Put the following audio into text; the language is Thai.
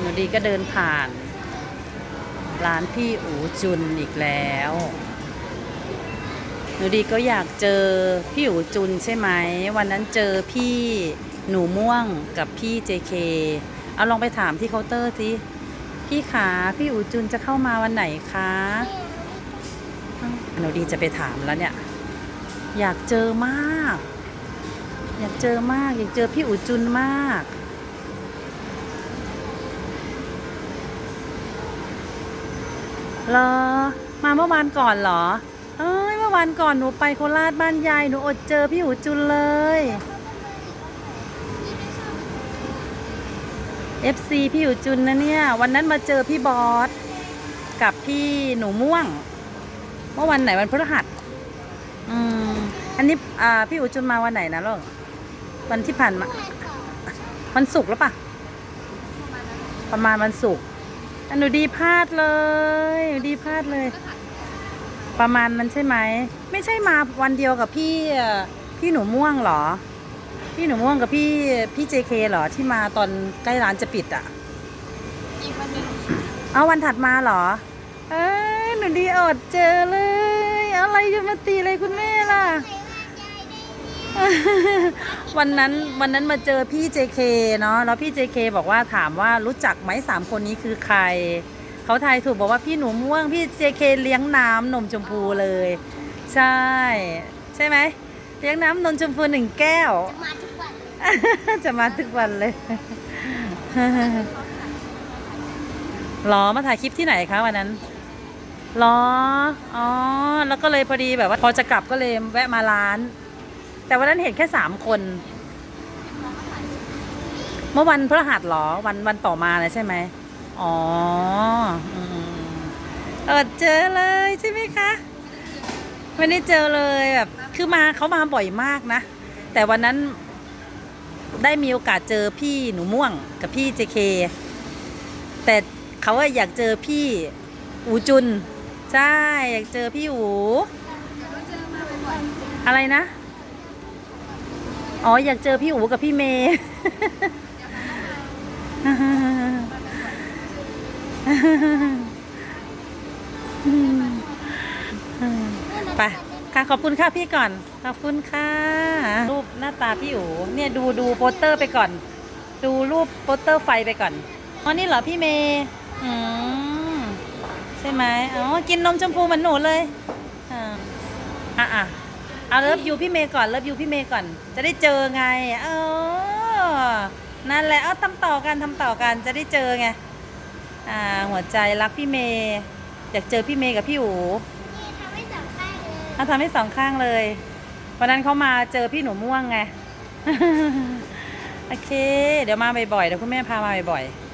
หนูดีก็เดินผ่าน ร้านพี่อูจุนอีกแล้ว หนูดีก็อยากเจอพี่อูจุนใช่ไหม วันนั้นเจอพี่หนูม่วงกับพี่เจเคเอาลองไปถามที่เคาน์เตอร์สิพี่ขาพี่อูจุนจะเข้ามาวันไหนคะหนูดีจะไปถามแล้วเนี่ย อยากเจอมาก อยากเจอมาก อยากเจอพี่อูจุนมาก เหรอ มาเมื่อวานก่อนเหรอ เอ้ยเมื่อวานก่อนหนูไปโคราชบ้านยายหนูอดเจอพี่อูจุนเลย FC พี่อูจุนนะเนี่ย วันนั้นมาเจอพี่บอสกับพี่หนูม่วง เมื่อวันไหนวันพฤหัส อืม อันนี้อ่าพี่อูจุนมาวันไหนนะลูกวันที่ผ่านมาวันศุกร์แล้วปะประมาณวันศุกร์ หนูดีพลาดเลยหนูดีพลาดเลย ประมาณนั้นใช่ไหม ไม่ใช่มาวันเดียวกับพี่เอ่อพี่หนูม่วงเหรอ พี่หนูม่วงกับพี่พี่เจเคเหรอที่มาตอนใกล้ร้านจะปิดอะอีกวันหนึ่งเอาวันถัดมาเหรอ เอ้ยหนูดีอดเจอเลย อะไรจะมาตีอะไรคุณแม่ล่ะ วันนั้นวันนั้นมาเจอพี่ JK เนาะแล้วพี่ JK บอกว่าถามว่ารู้จักไหมสามคนนี้คือใคร เขาทายถูกบอกว่าพี่หนูม่วงพี่ JK เลี้ยงน้ำนมชมพูเลย ใช่ ใช่ไหมเลี้ยงน้ำนมชมพูหนึ่งแก้วมาทุกวันจะมาทุกวันเลยหรอมาถ่ายคลิปที่ไหนคะวันนั้นหรออ๋อแล้วก็เลยพอดีแบบว่าพอจะกลับก็เลยแวะมาร้าน แต่วันนั้นเห็นแค่สามคน เมื่อวันพฤหัสหรอ วันวันต่อมาเลยใช่ไหมอ๋ออืมเออเจอเลยใช่ไหมคะไม่ได้เจอเลยแบบคือมาเขามาบ่อยมากนะ แต่วันนั้นได้มีโอกาสเจอพี่หนูม่วงกับพี่เจเคแต่เขาว่าอยากเจอพี่อูจุน ใช่ อยากเจอพี่อูอะไรนะ อ๋ออยากเจอพี่อู๋กับพี่เมย์ไปค่ะขอบคุณค่ะพี่ก่อน ขอบคุณค่ะ รูปหน้าตาพี่อู๋เนี่ยดูดูโปสเตอร์ไปก่อน ดูรูปโปสเตอร์ไฟไปก่อนอ๋อนี่เหรอพี่เมย์อืมใช่ไหมอ๋อกินนมชมพูเหมือนหนูเลยอ่าอะอะ เอาเลิฟยูพี่เมย์ก่อนเลิฟยูพี่เมย์ก่อน จะได้เจอไงเออนั่นแหละเอาทำต่อกันทำต่อกันจะได้เจอไงอ่าหัวใจรักพี่เมย์อยากเจอพี่เมย์กับพี่อูนี่ทำให้สองข้างเลยเขาทำให้สองข้างเลยวันนั้นเขามาเจอพี่หนูม่วงไงโอเค เดี๋ยวมาบ่อยๆเดี๋ยวคุณแม่พามาบ่อยๆ